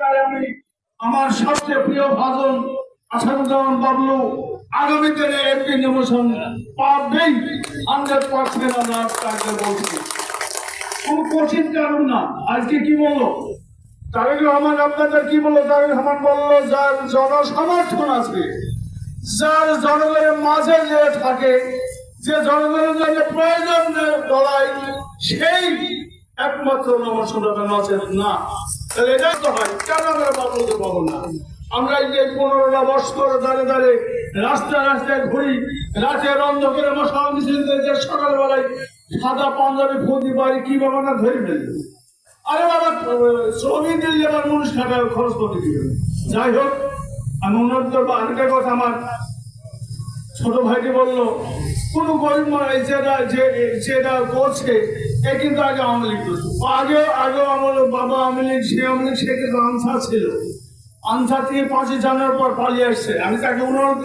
আমি আমার সবচেয়ে প্রিয় ভাজন আসাদুজ্জামান বাবলু আগামী দিনে এমপি নির্বাচন পাবেই, হান্ড্রেড পার্সেন্ট আমরা বলছি কোনো কঠিন কারণ না। আজকে কি বলল? তারেক রহমান আপনাদের কি বলল? তারেক রহমান বলল, যার জনসমর্থন আছে, যার জনগণের মাঝে যে থাকে, যে জনগণের জন্য প্রয়োজন দলাই সেই একমাত্র নমস্কার নচেত না। তাহলে এটাই তো হয়। কেন আমরা বাবুকে পাবো না? আমরা এই যে পনেরোটা বছর দাঁড়ে দাঁড়ে রাস্তায় রাস্তায় ঘুরি, রাতের অন্ধকারে মশাল মিছিল যে সকালবেলায় সাদা পাঞ্জাবি ফুদি বাড়ি কি বাবা না ধরে ফেলবে আরে বাবা শ্রমিক দিলে আবার মানুষ খাটায় খরচ করতে দিবে যাই হোক, আমি উন্নত করব আরেকটা কথা আমার ছোট ভাইটি বলল কোন গরিব মানুষ যেটা যেটা করছে, এ কিন্তু আগে আওয়ামী লীগ করতো আগে আগে আমার বাবা আওয়ামী লীগ, সে আওয়ামী লীগ, সে কিন্তু আনসার ছিল। আনসার থেকে পাঁচই জানার পর পালিয়ে আসছে। আমি তাকে অনুরোধ